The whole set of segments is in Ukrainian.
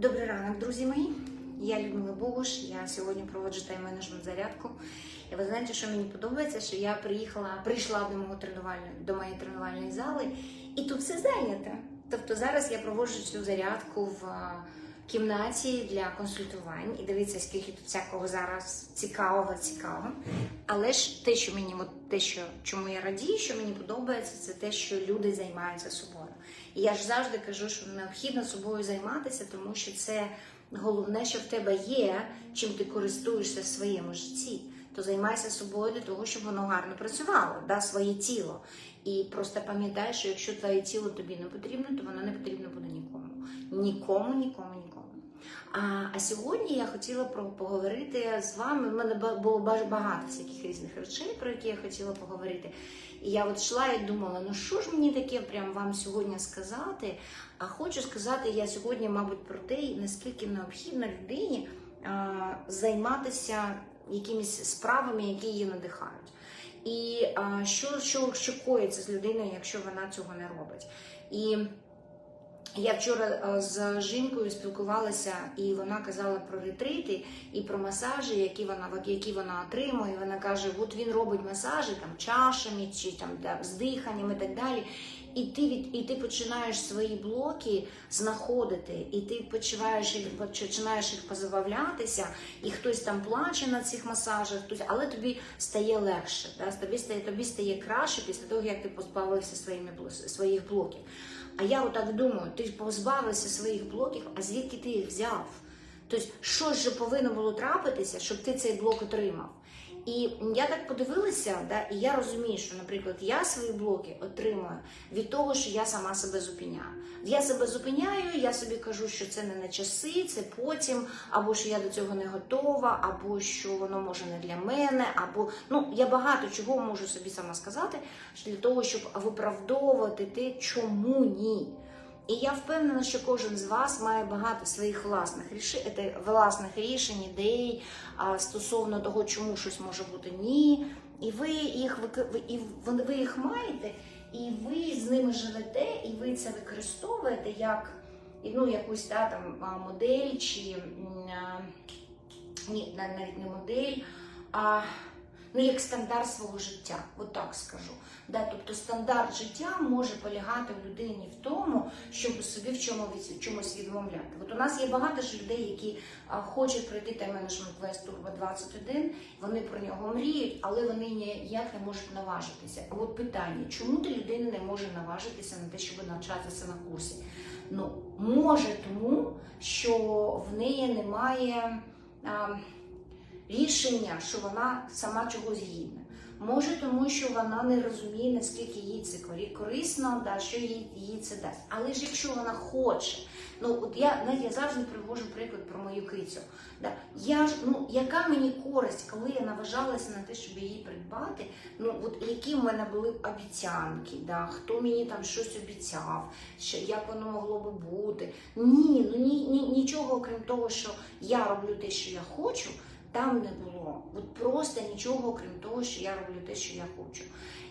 Добрий ранок, друзі мої. Я Людмила Богуш. Я сьогодні проводжу тайм-менеджмент зарядку. І ви знаєте, що мені подобається, що я приїхала, прийшла до мого тренувальної до моєї тренувальної зали, і тут все зайнято. Тобто зараз я проводжу цю зарядку в кімнаті для консультувань. І дивіться, скільки тут всякого зараз цікавого, цікавого. Але ж те, що мені те, що чому я радію, що мені подобається, це те, що люди займаються собою. І я ж завжди кажу, що необхідно собою займатися, тому що це головне, що в тебе є, чим ти користуєшся в своєму житті. То займайся собою для того, щоб воно гарно працювало, да, своє тіло. І просто пам'ятай, що якщо твоє тіло тобі не потрібно, то воно не потрібно буде нікому. Нікому, нікому, нікому. А, сьогодні я хотіла про поговорити з вами. У мене було багато всяких різних речей, про які я хотіла поговорити. І я от йшла і думала, ну що ж мені таке прям вам сьогодні сказати? А хочу сказати я сьогодні, мабуть, про те, наскільки необхідно людині займатися якимись справами, які її надихають. І що, що, що коїться з людиною, якщо вона цього не робить. І я вчора е, з жінкою спілкувалася, і вона казала про ретрити і про масажі, які вона які вона отримує. Вона каже: от він робить масажі там чашами чи там да, з диханням і так далі. І ти від і ти починаєш свої блоки знаходити, і ти почуваєш їх починаєш їх позабавлятися, і хтось там плаче на цих масажах, хтось, але тобі стає легше. Да? Тобі стає тобі стає краще після того, як ти позбавився своїми своїх блоків. А я отак думаю, ти позбавився своїх блоків, а звідки ти їх взяв? Тобто, що ж повинно було трапитися, щоб ти цей блок отримав? І я так подивилася, да, і я розумію, що, наприклад, я свої блоки отримую від того, що я сама себе зупиняю. Я себе зупиняю, я собі кажу, що це не на часи, це потім, або що я до цього не готова, або що воно може не для мене, або ну я багато чого можу собі сама сказати для того, щоб виправдовувати те, чому ні. І я впевнена, що кожен з вас має багато своїх власних рішень, власних рішень, ідей стосовно того, чому щось може бути ні. І ви їх і ви їх маєте, і ви з ними живете, і ви це використовуєте як ну, якусь да, там, модель, чи ні, навіть не модель, а ну, як стандарт свого життя, от так скажу. Да, тобто стандарт життя може полягати в людині в тому, щоб собі в чому від, чомусь відмовляти. От у нас є багато ж людей, які а, хочуть пройти тайм-менеджмент Quest Turbo 21, вони про нього мріють, але вони ніяк не можуть наважитися. От питання, чому ти людина не може наважитися на те, щоб навчатися на курсі? Ну, може тому, що в неї немає. А, рішення, що вона сама чогось гідна. Може, тому що вона не розуміє, наскільки їй це корисно, да, що їй, їй це дасть. Але ж якщо вона хоче, ну от я, знаєте, я завжди привожу приклад про мою кицю. Да. Я ж, ну, яка мені користь, коли я наважалася на те, щоб її придбати, ну от які в мене були обіцянки, да, хто мені там щось обіцяв, що, як воно могло би бути. Ні, ну ні, ні, нічого окрім того, що я роблю те, що я хочу там не було. От просто нічого, окрім того, що я роблю те, що я хочу.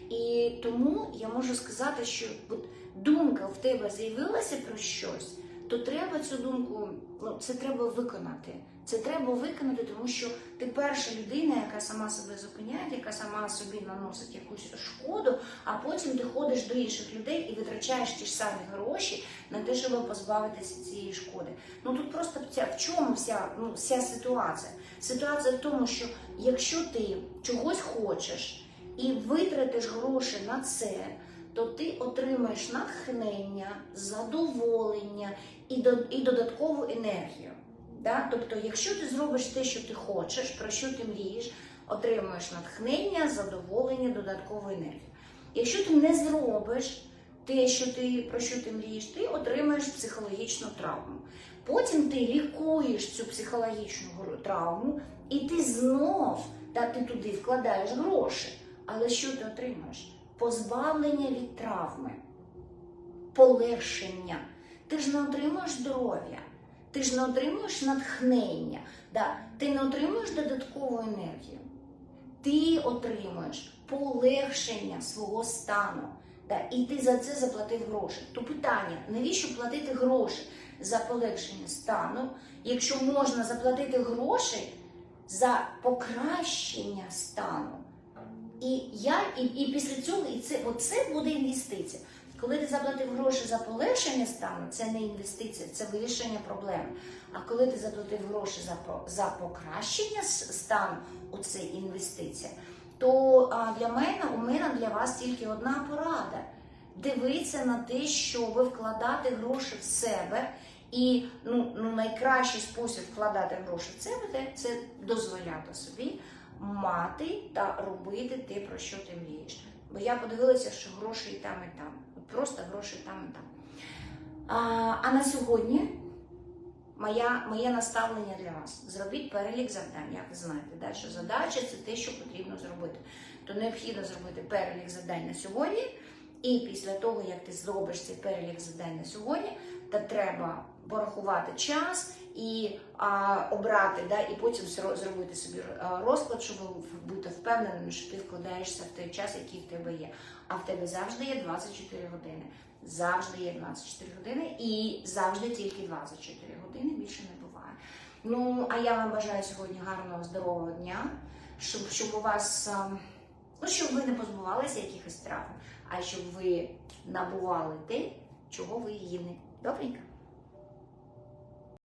І тому я можу сказати, що от думка в тебе з'явилася про щось, то треба цю думку, ну це треба виконати. Це треба виконати, тому що ти перша людина, яка сама себе зупиняє, яка сама собі наносить якусь шкоду, а потім ти ходиш до інших людей і витрачаєш ті ж самі гроші на те, щоб позбавитися цієї шкоди. Ну тут просто в чому вся ну вся ситуація? Ситуація в тому, що якщо ти чогось хочеш і витратиш гроші на це, то ти отримаєш натхнення, задоволення і, і додаткову енергію. Да? Тобто, якщо ти зробиш те, що ти хочеш, про що ти мрієш, отримуєш натхнення, задоволення, додаткову енергію. Якщо ти не зробиш те, що ти, про що ти мрієш, ти отримаєш психологічну травму. Потім ти лікуєш цю психологічну травму, і ти знов та ти туди вкладаєш гроші. Але що ти отримаєш? Позбавлення від травми, полегшення. Ти ж не отримуєш здоров'я, ти ж не отримуєш натхнення, да? ти не отримуєш додаткову енергію. Ти отримуєш полегшення свого стану. Да? І ти за це заплатив гроші. То питання, навіщо платити гроші за полегшення стану, якщо можна заплатити гроші за покращення стану. І я і, і після цього і це оце буде інвестиція. Коли ти заплатив гроші за полегшення стану, це не інвестиція, це вирішення проблем. А коли ти заплатив гроші за, за покращення стану, оце інвестиція, то для мене у мене для вас тільки одна порада. Дивитися на те, що ви вкладати гроші в себе, і ну, ну найкращий спосіб вкладати гроші в себе це- дозволяти собі мати та робити те, про що ти мрієш. Бо я подивилася, що гроші і там, і там. Просто гроші там, і там. А, а на сьогодні моя, моє наставлення для вас. Зробіть перелік завдань, як ви знаєте, да, що задача це те, що потрібно зробити. То необхідно зробити перелік завдань на сьогодні, і після того, як ти зробиш цей перелік завдань на сьогодні, то треба порахувати час і а, обрати, да, і потім зробити собі розклад, щоб бути впевненим, що ти вкладаєшся в той час, який в тебе є. А в тебе завжди є 24 години. Завжди є 24 години і завжди тільки 24 години, більше не буває. Ну, а я вам бажаю сьогодні гарного, здорового дня, щоб, щоб у вас, ем, ну, щоб ви не позбувалися якихось травм, а щоб ви набували те, чого ви їли. Добренько?